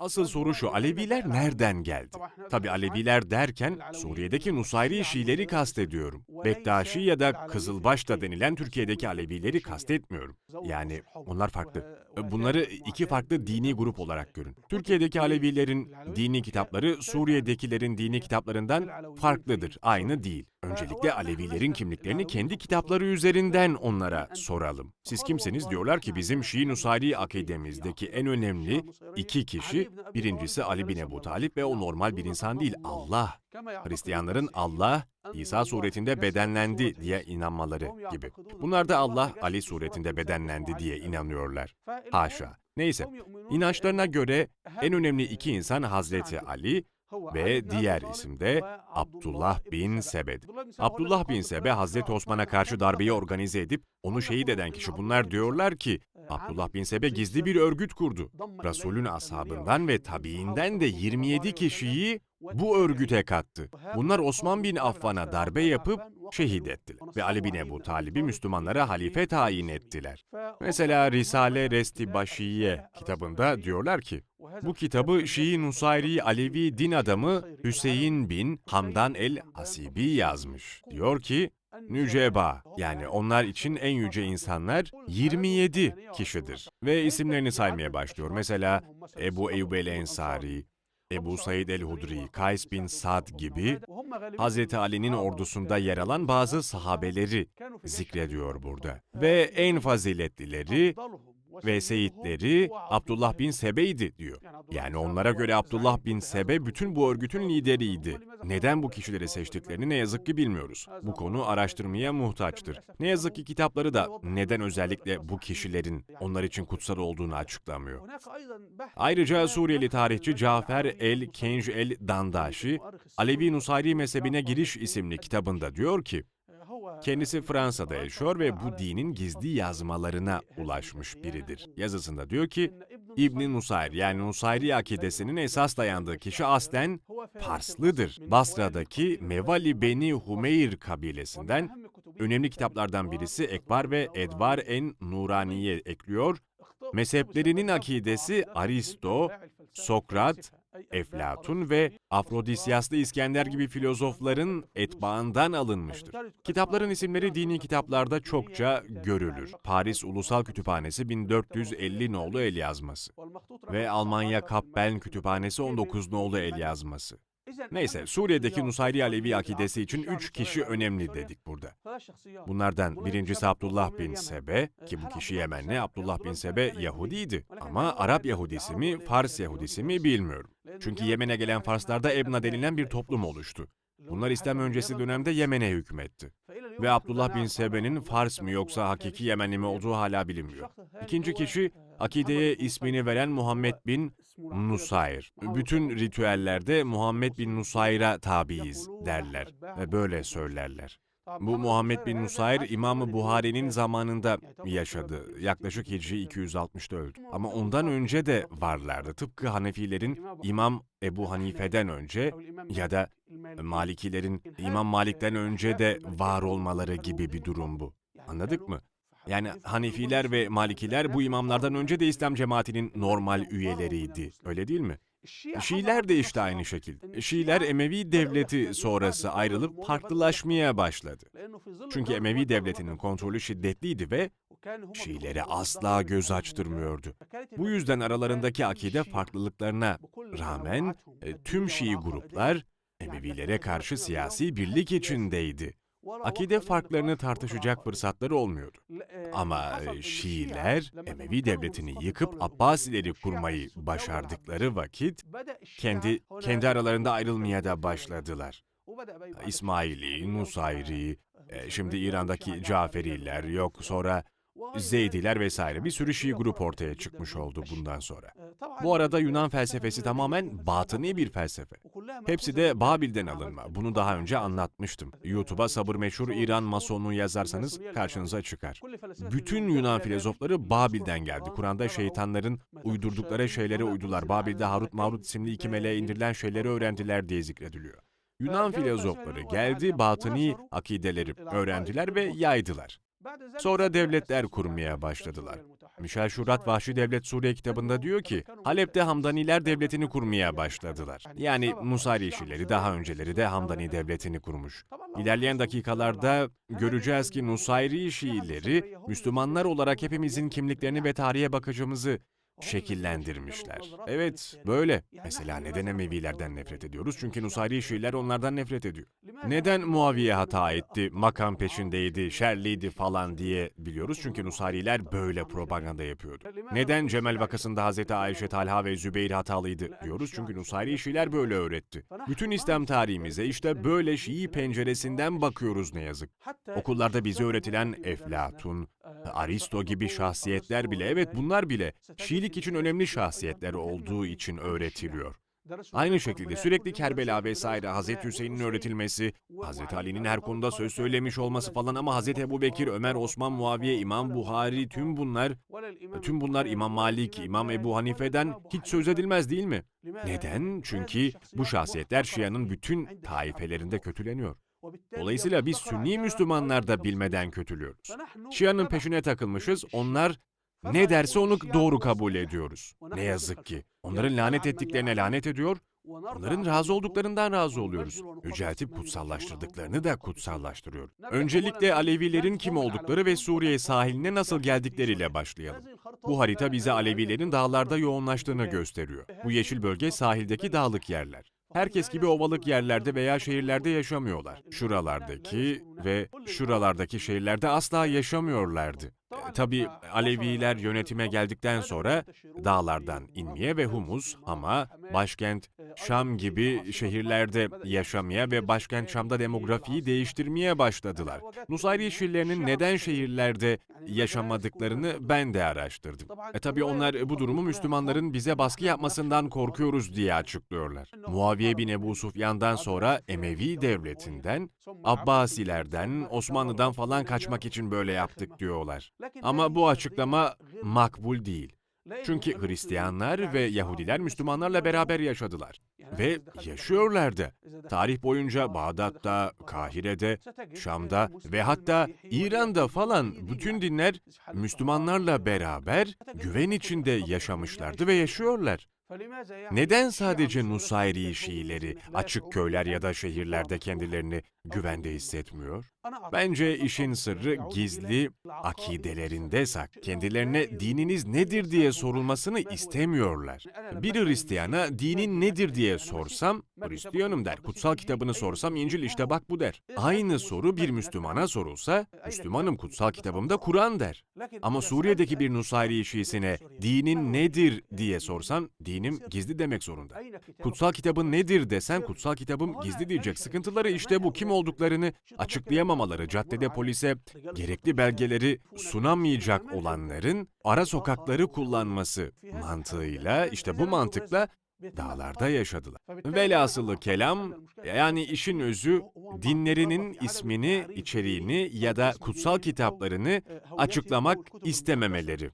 Asıl soru şu, Aleviler nereden geldi? Tabi Aleviler derken Suriye'deki Nusayri Şiileri kastediyorum. Bektaşi ya da Kızılbaş da denilen Türkiye'deki Alevileri kastetmiyorum. Yani onlar farklı. Bunları iki farklı dini grup olarak görün. Türkiye'deki Alevilerin dini kitapları Suriye'dekilerin dini kitaplarından farklıdır, aynı değil. Öncelikle Alevilerin kimliklerini kendi kitapları üzerinden onlara soralım. Siz kimseniz diyorlar ki bizim Şii Nusayri akidemizdeki en önemli iki kişi, birincisi Ali bin Ebu Talip ve o normal bir insan değil, Allah. Hristiyanların Allah, İsa suretinde bedenlendi diye inanmaları gibi. Bunlar da Allah, Ali suretinde bedenlendi diye inanıyorlar. Haşa. Neyse, inançlarına göre en önemli iki insan Hazreti Ali ve diğer isim de Abdullah bin Sebed. Abdullah bin Sebe Hazreti Osman'a karşı darbeyi organize edip onu şehit eden kişi. Bunlar diyorlar ki Abdullah bin Sebe gizli bir örgüt kurdu. Resulün ashabından ve tabiinden de 27 kişiyi bu örgüte kattı. Bunlar Osman bin Affan'a darbe yapıp şehit ettiler. Ve Ali bin Ebu Talib'i Müslümanlara halife tayin ettiler. Mesela Risale Resti Başiye kitabında diyorlar ki, bu kitabı Şii Nusayri Alevi din adamı Hüseyin bin Hamdan el-Asibi yazmış. Diyor ki, Nüceba yani onlar için en yüce insanlar 27 kişidir. Ve isimlerini saymaya başlıyor. Mesela Ebu Eyyub el-Ensari, Ebu Said el-Hudri, Kays bin Sad gibi Hazreti Ali'nin ordusunda yer alan bazı sahabeleri zikrediyor burada. Ve en faziletlileri ve seyitleri Abdullah bin Sebe'ydi diyor. Yani onlara göre Abdullah bin Sebe bütün bu örgütün lideriydi. Neden bu kişileri seçtiklerini ne yazık ki bilmiyoruz. Bu konu araştırmaya muhtaçtır. Ne yazık ki kitapları da neden özellikle bu kişilerin onlar için kutsal olduğunu açıklamıyor. Ayrıca Suriyeli tarihçi Cafer el-Kenj el-Dandaşi, Alevi Nusayri mezhebine giriş isimli kitabında diyor ki, Kendisi Fransa'da yaşıyor ve bu dinin gizli yazmalarına ulaşmış biridir. Yazısında diyor ki, İbn Nusayr yani Nusayri akidesinin esas dayandığı kişi aslen Parslıdır. Basra'daki Mevali Beni Humeyr kabilesinden önemli kitaplardan birisi Ekbar ve Edvar en Nuraniye ekliyor. Mezheplerinin akidesi Aristo, Sokrat, Eflatun ve Afrodisyaslı İskender gibi filozofların etbaından alınmıştır. Kitapların isimleri dini kitaplarda çokça görülür. Paris Ulusal Kütüphanesi 1450 nolu el yazması ve Almanya Kappeln Kütüphanesi 19 nolu el yazması. Neyse, Suriye'deki Nusayri Alevi akidesi için üç kişi önemli dedik burada. Bunlardan birincisi Abdullah bin Sebe, ki bu kişi Yemenli, Abdullah bin Sebe Yahudiydi. Ama Arap Yahudisi mi, Fars Yahudisi mi bilmiyorum. Çünkü Yemen'e gelen Farslarda Ebna denilen bir toplum oluştu. Bunlar İslam öncesi dönemde Yemen'e hükmetti. Ve Abdullah bin Sebe'nin Fars mı yoksa hakiki Yemenli mi olduğu hala bilinmiyor. İkinci kişi, akideye ismini veren Muhammed bin Nusayr. Bütün ritüellerde Muhammed bin Nusayr'a tabiiz derler ve böyle söylerler. Bu Muhammed bin Nusayr İmam-ı Buhari'nin zamanında yaşadı. Yaklaşık Hicri 260'da öldü. Ama ondan önce de varlardı. Tıpkı Hanefilerin İmam Ebu Hanife'den önce ya da Malikilerin İmam Malik'ten önce de var olmaları gibi bir durum bu. Anladık mı? Yani Hanefiler ve Malikiler bu imamlardan önce de İslam cemaatinin normal üyeleriydi. Öyle değil mi? Şiiler de işte aynı şekilde. Şiiler Emevi devleti sonrası ayrılıp farklılaşmaya başladı. Çünkü Emevi devletinin kontrolü şiddetliydi ve Şiilere asla göz açtırmıyordu. Bu yüzden aralarındaki akide farklılıklarına rağmen e, tüm Şii gruplar Emevilere karşı siyasi birlik içindeydi. Akide farklarını tartışacak fırsatları olmuyordu. Ama e, Şiiler Emevi devletini yıkıp Abbasileri kurmayı başardıkları vakit kendi kendi aralarında ayrılmaya da başladılar. İsmaili, Nusayri, e, şimdi İran'daki Caferiler yok sonra Zeydiler vesaire bir sürü Şii grup ortaya çıkmış oldu bundan sonra. Bu arada Yunan felsefesi tamamen batıni bir felsefe. Hepsi de Babil'den alınma. Bunu daha önce anlatmıştım. YouTube'a sabır meşhur İran masonluğu yazarsanız karşınıza çıkar. Bütün Yunan filozofları Babil'den geldi. Kur'an'da şeytanların uydurdukları şeylere uydular. Babil'de Harut Marut isimli iki meleğe indirilen şeyleri öğrendiler diye zikrediliyor. Yunan filozofları geldi, batıni akideleri öğrendiler ve yaydılar. Sonra devletler kurmaya başladılar. Michel Şurat Vahşi Devlet Suriye kitabında diyor ki, Halep'te Hamdaniler devletini kurmaya başladılar. Yani Nusayri Şiileri daha önceleri de Hamdani devletini kurmuş. İlerleyen dakikalarda göreceğiz ki Nusayri Şiileri, Müslümanlar olarak hepimizin kimliklerini ve tarihe bakışımızı şekillendirmişler. Evet, böyle. Mesela neden Emevilerden nefret ediyoruz? Çünkü Nusayri Şiiler onlardan nefret ediyor. Neden Muaviye hata etti, makam peşindeydi, şerliydi falan diye biliyoruz? Çünkü Nusayriler böyle propaganda yapıyordu. Neden Cemel vakasında Hazreti Ayşe, Talha ve Zübeyir hatalıydı diyoruz? Çünkü Nusayri Şiiler böyle öğretti. Bütün İslam tarihimize işte böyle Şii penceresinden bakıyoruz ne yazık. Okullarda bize öğretilen Eflatun, Aristo gibi şahsiyetler bile, evet bunlar bile Şiilik için önemli şahsiyetler olduğu için öğretiliyor. Aynı şekilde sürekli Kerbela vesaire Hazreti Hüseyin'in öğretilmesi, Hazreti Ali'nin her konuda söz söylemiş olması falan ama Hazreti Ebu Bekir, Ömer, Osman, Muaviye, İmam Buhari tüm bunlar, tüm bunlar İmam Malik, İmam Ebu Hanife'den hiç söz edilmez değil mi? Neden? Çünkü bu şahsiyetler Şia'nın bütün taifelerinde kötüleniyor. Dolayısıyla biz Sünni Müslümanlar da bilmeden kötülüyoruz. Şia'nın peşine takılmışız, onlar ne derse onu doğru kabul ediyoruz. Ne yazık ki. Onların lanet ettiklerine lanet ediyor, onların razı olduklarından razı oluyoruz. Yüceltip kutsallaştırdıklarını da kutsallaştırıyor. Öncelikle Alevilerin kim oldukları ve Suriye sahiline nasıl geldikleriyle başlayalım. Bu harita bize Alevilerin dağlarda yoğunlaştığını gösteriyor. Bu yeşil bölge sahildeki dağlık yerler. Herkes gibi ovalık yerlerde veya şehirlerde yaşamıyorlar. Şuralardaki ve şuralardaki şehirlerde asla yaşamıyorlardı. E, Tabii Aleviler yönetime geldikten sonra dağlardan inmeye ve Humus, Hama, başkent Şam gibi şehirlerde yaşamaya ve başkent Şam'da demografiyi değiştirmeye başladılar. Nusayri Şiilerinin neden şehirlerde yaşamadıklarını ben de araştırdım. E tabii onlar bu durumu Müslümanların bize baskı yapmasından korkuyoruz diye açıklıyorlar. Muaviye bin Ebu Sufyan'dan sonra Emevi devletinden, Abbasilerden, Osmanlı'dan falan kaçmak için böyle yaptık diyorlar. Ama bu açıklama makbul değil. Çünkü Hristiyanlar ve Yahudiler Müslümanlarla beraber yaşadılar. Ve yaşıyorlar da. Tarih boyunca Bağdat'ta, Kahire'de, Şam'da ve hatta İran'da falan bütün dinler Müslümanlarla beraber güven içinde yaşamışlardı ve yaşıyorlar. Neden sadece Nusayri Şiileri açık köyler ya da şehirlerde kendilerini güvende hissetmiyor? Bence işin sırrı gizli akidelerinde sak. Kendilerine dininiz nedir diye sorulmasını istemiyorlar. Bir Hristiyana dinin nedir diye sorsam, Hristiyanım der. Kutsal kitabını sorsam İncil işte bak bu der. Aynı soru bir Müslümana sorulsa, Müslümanım kutsal kitabımda Kur'an der. Ama Suriye'deki bir Nusayri Şiisine dinin nedir diye sorsan, dinim gizli demek zorunda. Kutsal kitabın nedir desen kutsal kitabım gizli diyecek. Sıkıntıları işte bu. Kim olduklarını açıklayamamaları, caddede polise gerekli belgeleri sunamayacak olanların ara sokakları kullanması mantığıyla, işte bu mantıkla dağlarda yaşadılar. Velhasılı kelam, yani işin özü dinlerinin ismini, içeriğini ya da kutsal kitaplarını açıklamak istememeleri.